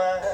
আমার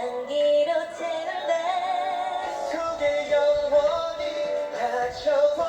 향기로 채운다 속에 영원히 갇혀